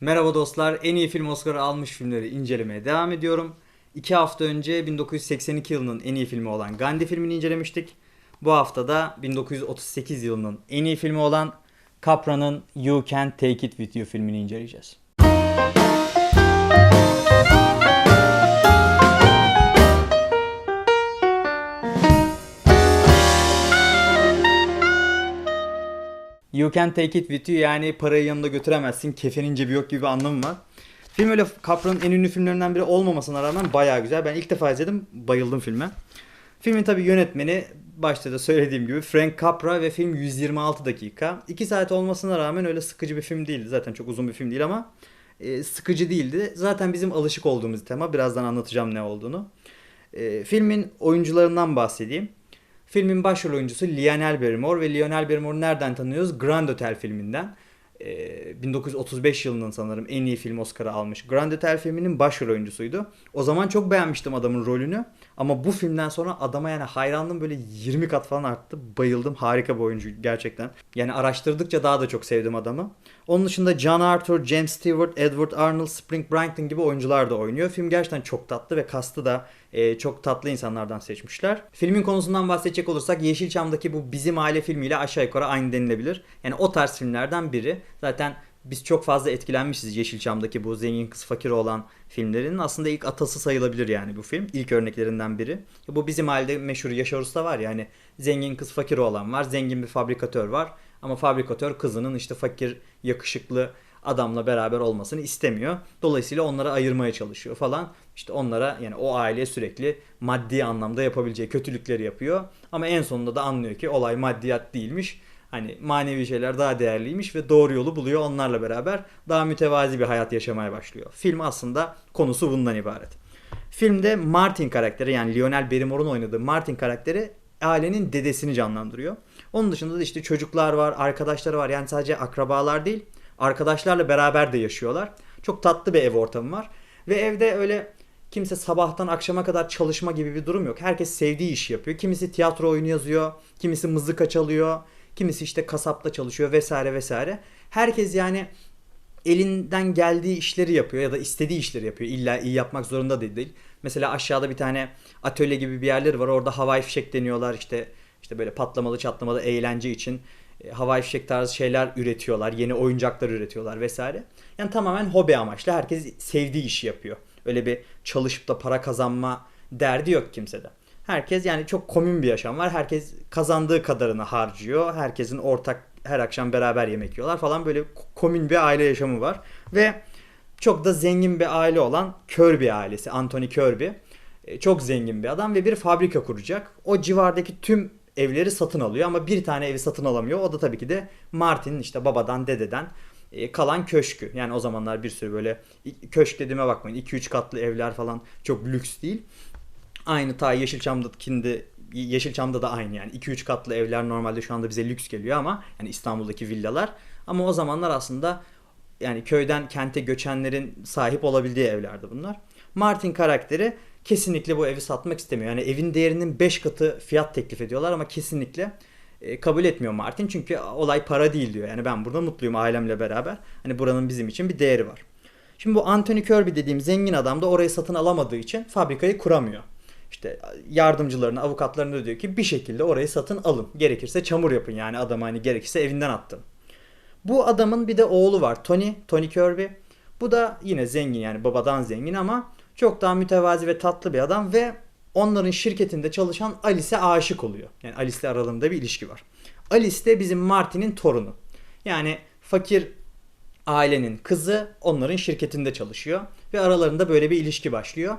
Merhaba dostlar, en iyi film Oscar'ı almış filmleri incelemeye devam ediyorum. İki hafta önce 1982 yılının en iyi filmi olan Gandhi filmini incelemiştik. Bu hafta da 1938 yılının en iyi filmi olan Capra'nın You Can Take It With You filmini inceleyeceğiz. You can take it with you yani parayı yanında götüremezsin. Kefenin cebi yok gibi bir anlamı var. Film öyle Capra'nın en ünlü filmlerinden biri olmamasına rağmen bayağı güzel. Ben ilk defa izledim. Bayıldım filme. Filmin tabi yönetmeni başta da söylediğim gibi Frank Capra ve film 126 dakika. 2 saat olmasına rağmen öyle sıkıcı bir film değildi. Zaten çok uzun bir film değil ama e, sıkıcı değildi. Zaten bizim alışık olduğumuz tema. Birazdan anlatacağım ne olduğunu. E, filmin oyuncularından bahsedeyim. Filmin başrol oyuncusu Lionel Barrymore ve Lionel Barrymore'u nereden tanıyoruz? Grand Hotel filminden. Ee, 1935 yılının sanırım en iyi film Oscar'ı almış. Grand Hotel filminin başrol oyuncusuydu. O zaman çok beğenmiştim adamın rolünü. Ama bu filmden sonra adama yani hayranlığım böyle 20 kat falan arttı. Bayıldım. Harika bir oyuncu gerçekten. Yani araştırdıkça daha da çok sevdim adamı. Onun dışında John Arthur, James Stewart, Edward Arnold, Spring Brighton gibi oyuncular da oynuyor. Film gerçekten çok tatlı ve kastı da e, çok tatlı insanlardan seçmişler. Filmin konusundan bahsedecek olursak Yeşilçam'daki bu Bizim Aile filmiyle aşağı yukarı aynı denilebilir. Yani o tarz filmlerden biri. Zaten biz çok fazla etkilenmişiz Yeşilçam'daki bu zengin kız fakir olan filmlerin. Aslında ilk atası sayılabilir yani bu film. İlk örneklerinden biri. Bu bizim halde meşhur Yaşar Usta var ya hani zengin kız fakir olan var. Zengin bir fabrikatör var. Ama fabrikatör kızının işte fakir yakışıklı adamla beraber olmasını istemiyor. Dolayısıyla onları ayırmaya çalışıyor falan. İşte onlara yani o aileye sürekli maddi anlamda yapabileceği kötülükleri yapıyor. Ama en sonunda da anlıyor ki olay maddiyat değilmiş. Hani manevi şeyler daha değerliymiş ve doğru yolu buluyor onlarla beraber daha mütevazi bir hayat yaşamaya başlıyor. Film aslında konusu bundan ibaret. Filmde Martin karakteri yani Lionel Barrymore'un oynadığı Martin karakteri ailenin dedesini canlandırıyor. Onun dışında da işte çocuklar var, arkadaşları var. Yani sadece akrabalar değil, arkadaşlarla beraber de yaşıyorlar. Çok tatlı bir ev ortamı var. Ve evde öyle kimse sabahtan akşama kadar çalışma gibi bir durum yok. Herkes sevdiği işi yapıyor. Kimisi tiyatro oyunu yazıyor, kimisi mızıka çalıyor, kimisi işte kasapta çalışıyor vesaire vesaire. Herkes yani elinden geldiği işleri yapıyor ya da istediği işleri yapıyor. İlla iyi yapmak zorunda değil. Mesela aşağıda bir tane atölye gibi bir yerleri var. Orada havai fişek deniyorlar işte işte böyle patlamalı çatlamalı eğlence için e, havai fişek tarzı şeyler üretiyorlar. Yeni oyuncaklar üretiyorlar vesaire. Yani tamamen hobi amaçlı. Herkes sevdiği işi yapıyor. Öyle bir çalışıp da para kazanma derdi yok kimsede. Herkes yani çok komün bir yaşam var. Herkes kazandığı kadarını harcıyor. Herkesin ortak her akşam beraber yemek yiyorlar falan böyle komün bir aile yaşamı var. Ve çok da zengin bir aile olan Kirby ailesi. Anthony Kirby. E, Çok zengin bir adam ve bir fabrika kuracak. O civardaki tüm evleri satın alıyor ama bir tane evi satın alamıyor. O da tabii ki de Martin'in işte babadan dededen e, kalan köşkü. Yani o zamanlar bir sürü böyle köşk dediğime bakmayın 2-3 katlı evler falan çok lüks değil. Aynı ta Yeşilçam'dakinde Yeşilçam'da da aynı yani 2-3 katlı evler normalde şu anda bize lüks geliyor ama yani İstanbul'daki villalar ama o zamanlar aslında yani köyden kente göçenlerin sahip olabildiği evlerdi bunlar. Martin karakteri kesinlikle bu evi satmak istemiyor. Yani evin değerinin 5 katı fiyat teklif ediyorlar ama kesinlikle e, kabul etmiyor Martin. Çünkü olay para değil diyor. Yani ben burada mutluyum ailemle beraber. Hani buranın bizim için bir değeri var. Şimdi bu Anthony Kirby dediğim zengin adam da orayı satın alamadığı için fabrikayı kuramıyor. İşte yardımcılarına, avukatlarına diyor ki bir şekilde orayı satın alın. Gerekirse çamur yapın yani adamı hani gerekirse evinden attın. Bu adamın bir de oğlu var Tony, Tony Kirby. Bu da yine zengin yani babadan zengin ama çok daha mütevazi ve tatlı bir adam ve onların şirketinde çalışan Alice'e aşık oluyor. Yani Alice'le aralarında bir ilişki var. Alice de bizim Martin'in torunu. Yani fakir ailenin kızı onların şirketinde çalışıyor ve aralarında böyle bir ilişki başlıyor.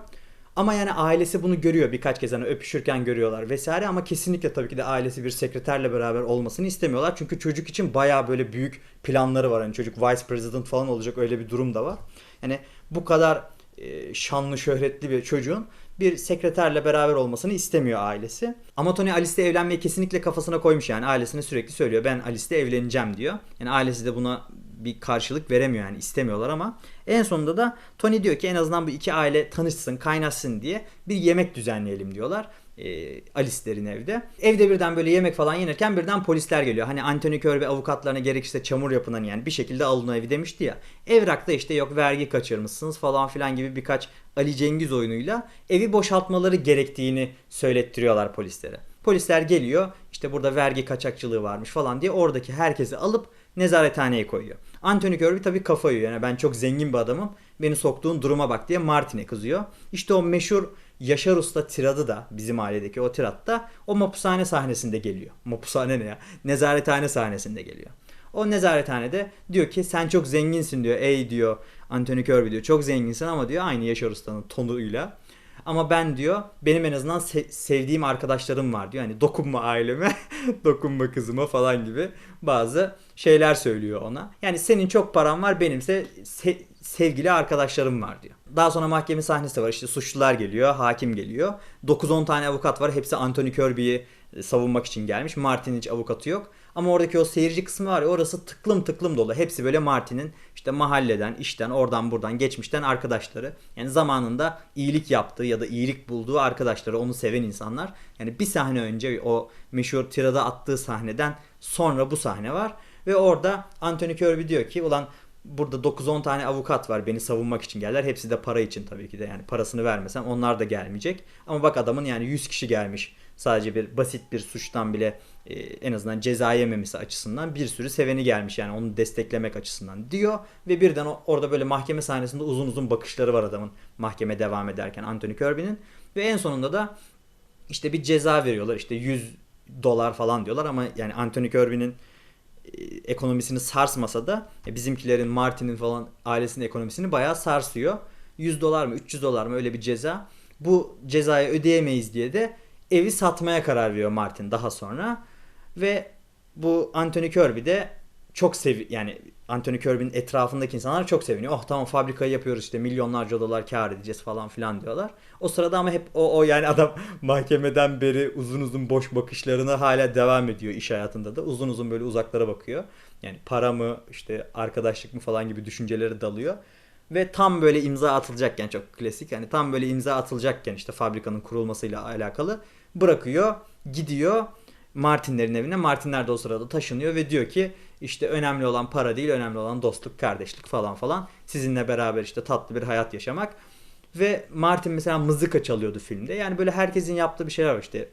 Ama yani ailesi bunu görüyor birkaç kez hani öpüşürken görüyorlar vesaire ama kesinlikle tabii ki de ailesi bir sekreterle beraber olmasını istemiyorlar. Çünkü çocuk için bayağı böyle büyük planları var. Hani çocuk vice president falan olacak öyle bir durum da var. Yani bu kadar e, şanlı şöhretli bir çocuğun bir sekreterle beraber olmasını istemiyor ailesi. Ama Tony Alice'le evlenmeyi kesinlikle kafasına koymuş yani ailesine sürekli söylüyor ben Alice'le evleneceğim diyor. Yani ailesi de buna bir karşılık veremiyor yani istemiyorlar ama en sonunda da Tony diyor ki en azından bu iki aile tanışsın, kaynaşsın diye bir yemek düzenleyelim diyorlar. e, Alice'lerin evde. Evde birden böyle yemek falan yenirken birden polisler geliyor. Hani Anthony Kör ve avukatlarına gerekirse çamur yapın hani yani bir şekilde alın evi demişti ya. Evrakta işte yok vergi kaçırmışsınız falan filan gibi birkaç Ali Cengiz oyunuyla evi boşaltmaları gerektiğini söylettiriyorlar polislere. Polisler geliyor işte burada vergi kaçakçılığı varmış falan diye oradaki herkesi alıp nezarethaneye koyuyor. Anthony Kirby tabii kafayı yani ben çok zengin bir adamım beni soktuğun duruma bak diye Martin'e kızıyor. İşte o meşhur Yaşar Usta tiradı da bizim ailedeki o tiratta o mapushane sahnesinde geliyor. Mapushane ne ya? Nezarethane sahnesinde geliyor. O nezarethanede diyor ki sen çok zenginsin diyor. Ey diyor Anthony Kirby diyor çok zenginsin ama diyor aynı Yaşar Usta'nın tonuyla. Ama ben diyor benim en azından se- sevdiğim arkadaşlarım var diyor. Hani dokunma aileme, dokunma kızıma falan gibi bazı şeyler söylüyor ona. Yani senin çok paran var benimse se- sevgili arkadaşlarım var diyor. Daha sonra mahkeme sahnesi var. İşte suçlular geliyor, hakim geliyor. 9-10 tane avukat var. Hepsi Anthony Kirby'yi savunmak için gelmiş. Martin'in hiç avukatı yok. Ama oradaki o seyirci kısmı var ya orası tıklım tıklım dolu. Hepsi böyle Martin'in işte mahalleden, işten, oradan buradan, geçmişten arkadaşları. Yani zamanında iyilik yaptığı ya da iyilik bulduğu arkadaşları, onu seven insanlar. Yani bir sahne önce o meşhur tirada attığı sahneden sonra bu sahne var. Ve orada Anthony Kirby diyor ki ulan burada 9-10 tane avukat var beni savunmak için geldiler. Hepsi de para için tabii ki de yani parasını vermesem onlar da gelmeyecek. Ama bak adamın yani 100 kişi gelmiş sadece bir basit bir suçtan bile e, en azından ceza yememesi açısından bir sürü seveni gelmiş yani onu desteklemek açısından diyor ve birden o, orada böyle mahkeme sahnesinde uzun uzun bakışları var adamın mahkeme devam ederken Anthony Kirby'nin ve en sonunda da işte bir ceza veriyorlar işte 100 dolar falan diyorlar ama yani Anthony Kirby'nin e, ekonomisini sarsmasa da e, bizimkilerin Martin'in falan ailesinin ekonomisini bayağı sarsıyor. 100 dolar mı 300 dolar mı öyle bir ceza. Bu cezayı ödeyemeyiz diye de evi satmaya karar veriyor Martin daha sonra. Ve bu Anthony Kirby de çok sevi yani Anthony Kirby'nin etrafındaki insanlar çok seviniyor. Oh tamam fabrikayı yapıyoruz işte milyonlarca dolar kar edeceğiz falan filan diyorlar. O sırada ama hep o, o yani adam mahkemeden beri uzun uzun boş bakışlarına hala devam ediyor iş hayatında da. Uzun uzun böyle uzaklara bakıyor. Yani para mı işte arkadaşlık mı falan gibi düşünceleri dalıyor. Ve tam böyle imza atılacakken çok klasik yani tam böyle imza atılacakken işte fabrikanın kurulmasıyla alakalı bırakıyor gidiyor Martinlerin evine. Martinler de o sırada taşınıyor ve diyor ki işte önemli olan para değil önemli olan dostluk kardeşlik falan falan sizinle beraber işte tatlı bir hayat yaşamak ve Martin mesela mızıka çalıyordu filmde yani böyle herkesin yaptığı bir şeyler var işte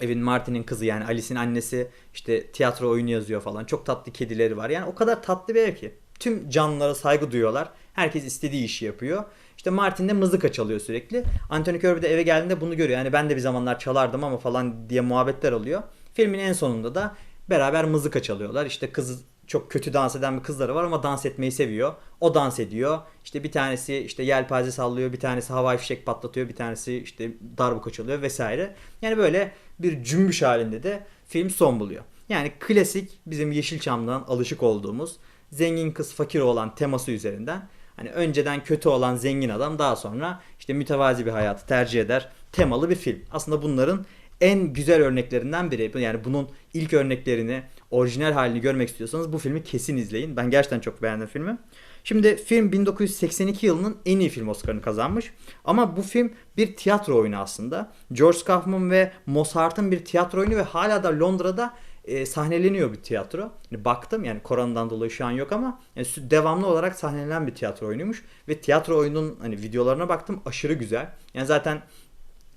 Evin Martin'in kızı yani Alice'in annesi işte tiyatro oyunu yazıyor falan. Çok tatlı kedileri var. Yani o kadar tatlı bir ev ki. Tüm canlılara saygı duyuyorlar. Herkes istediği işi yapıyor. İşte Martin de mızıka çalıyor sürekli. Anthony Kirby de eve geldiğinde bunu görüyor. Yani ben de bir zamanlar çalardım ama falan diye muhabbetler oluyor. Filmin en sonunda da beraber mızıka çalıyorlar. İşte kız çok kötü dans eden bir kızları var ama dans etmeyi seviyor. O dans ediyor. İşte bir tanesi işte yelpaze sallıyor, bir tanesi havai fişek patlatıyor, bir tanesi işte darbuka çalıyor vesaire. Yani böyle bir cümbüş halinde de film son buluyor. Yani klasik bizim Yeşilçam'dan alışık olduğumuz zengin kız fakir olan teması üzerinden hani önceden kötü olan zengin adam daha sonra işte mütevazi bir hayatı tercih eder temalı bir film. Aslında bunların en güzel örneklerinden biri. Yani bunun ilk örneklerini, orijinal halini görmek istiyorsanız bu filmi kesin izleyin. Ben gerçekten çok beğendim filmi. Şimdi film 1982 yılının en iyi film Oscar'ını kazanmış. Ama bu film bir tiyatro oyunu aslında. George Kaufman ve Mozart'ın bir tiyatro oyunu ve hala da Londra'da e, sahneleniyor bir tiyatro. Yani baktım yani koronadan dolayı şu an yok ama yani devamlı olarak sahnelenen bir tiyatro oyunuymuş. Ve tiyatro oyunun hani videolarına baktım aşırı güzel. Yani zaten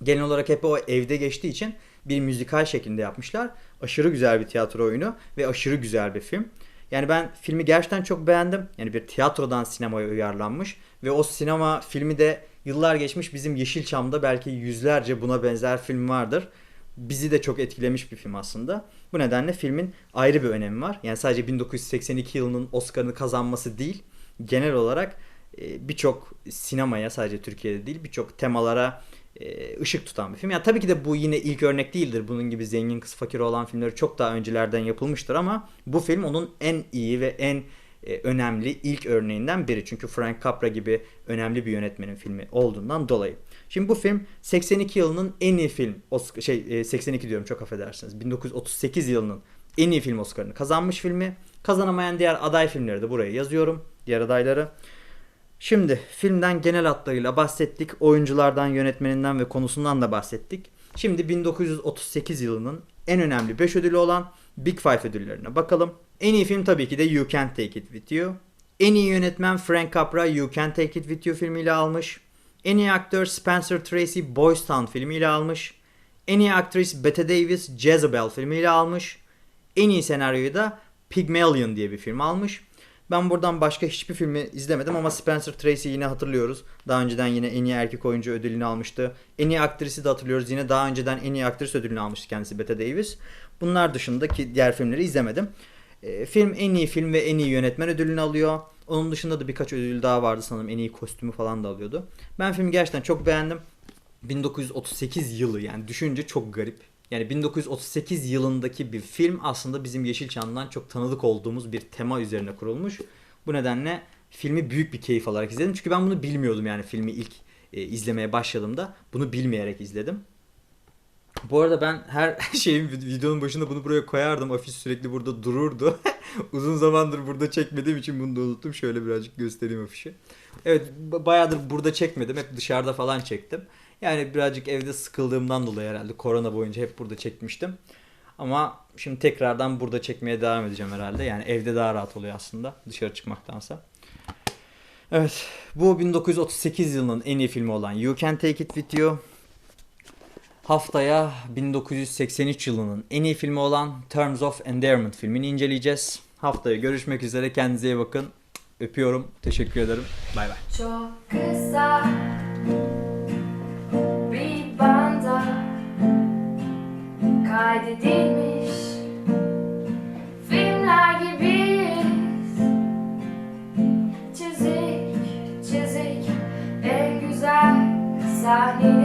genel olarak hep o evde geçtiği için bir müzikal şeklinde yapmışlar. Aşırı güzel bir tiyatro oyunu ve aşırı güzel bir film. Yani ben filmi gerçekten çok beğendim. Yani bir tiyatrodan sinemaya uyarlanmış ve o sinema filmi de yıllar geçmiş bizim Yeşilçam'da belki yüzlerce buna benzer film vardır. Bizi de çok etkilemiş bir film aslında. Bu nedenle filmin ayrı bir önemi var. Yani sadece 1982 yılının Oscar'ını kazanması değil, genel olarak birçok sinemaya sadece Türkiye'de değil birçok temalara e, ışık tutan bir film. Yani tabii ki de bu yine ilk örnek değildir. Bunun gibi zengin kız fakir olan filmleri çok daha öncelerden yapılmıştır ama bu film onun en iyi ve en e, önemli ilk örneğinden biri. Çünkü Frank Capra gibi önemli bir yönetmenin filmi olduğundan dolayı. Şimdi bu film 82 yılının en iyi film Oscar, şey 82 diyorum çok affedersiniz. 1938 yılının en iyi film Oscar'ını kazanmış filmi. Kazanamayan diğer aday filmleri de buraya yazıyorum. Diğer adayları. Şimdi filmden genel hatlarıyla bahsettik. Oyunculardan, yönetmeninden ve konusundan da bahsettik. Şimdi 1938 yılının en önemli 5 ödülü olan Big Five ödüllerine bakalım. En iyi film tabii ki de You Can't Take It With You. En iyi yönetmen Frank Capra You Can't Take It With You filmiyle almış. En iyi aktör Spencer Tracy Boys Town filmiyle almış. En iyi aktris Bette Davis Jezebel filmiyle almış. En iyi senaryoyu da Pygmalion diye bir film almış. Ben buradan başka hiçbir filmi izlemedim ama Spencer Tracy'yi yine hatırlıyoruz. Daha önceden yine en iyi erkek oyuncu ödülünü almıştı. En iyi aktrisi de hatırlıyoruz. Yine daha önceden en iyi aktris ödülünü almıştı kendisi Bette Davis. Bunlar dışındaki diğer filmleri izlemedim. E, film en iyi film ve en iyi yönetmen ödülünü alıyor. Onun dışında da birkaç ödül daha vardı sanırım. En iyi kostümü falan da alıyordu. Ben filmi gerçekten çok beğendim. 1938 yılı yani düşünce çok garip. Yani 1938 yılındaki bir film aslında bizim Yeşilçam'dan çok tanıdık olduğumuz bir tema üzerine kurulmuş. Bu nedenle filmi büyük bir keyif alarak izledim. Çünkü ben bunu bilmiyordum yani filmi ilk e, izlemeye başladığımda. Bunu bilmeyerek izledim. Bu arada ben her şeyin videonun başında bunu buraya koyardım. Afiş sürekli burada dururdu. Uzun zamandır burada çekmediğim için bunu da unuttum. Şöyle birazcık göstereyim afişi. Evet ba- bayağıdır burada çekmedim. Hep dışarıda falan çektim. Yani birazcık evde sıkıldığımdan dolayı herhalde korona boyunca hep burada çekmiştim. Ama şimdi tekrardan burada çekmeye devam edeceğim herhalde. Yani evde daha rahat oluyor aslında dışarı çıkmaktansa. Evet bu 1938 yılının en iyi filmi olan You Can Take It With You. Haftaya 1983 yılının en iyi filmi olan Terms of Endearment filmini inceleyeceğiz. Haftaya görüşmek üzere. Kendinize iyi bakın. Öpüyorum. Teşekkür ederim. Bay bay. Çok kısa bir banda kaydedilmiş filmler gibiyiz. Çizik çizik en güzel sahne.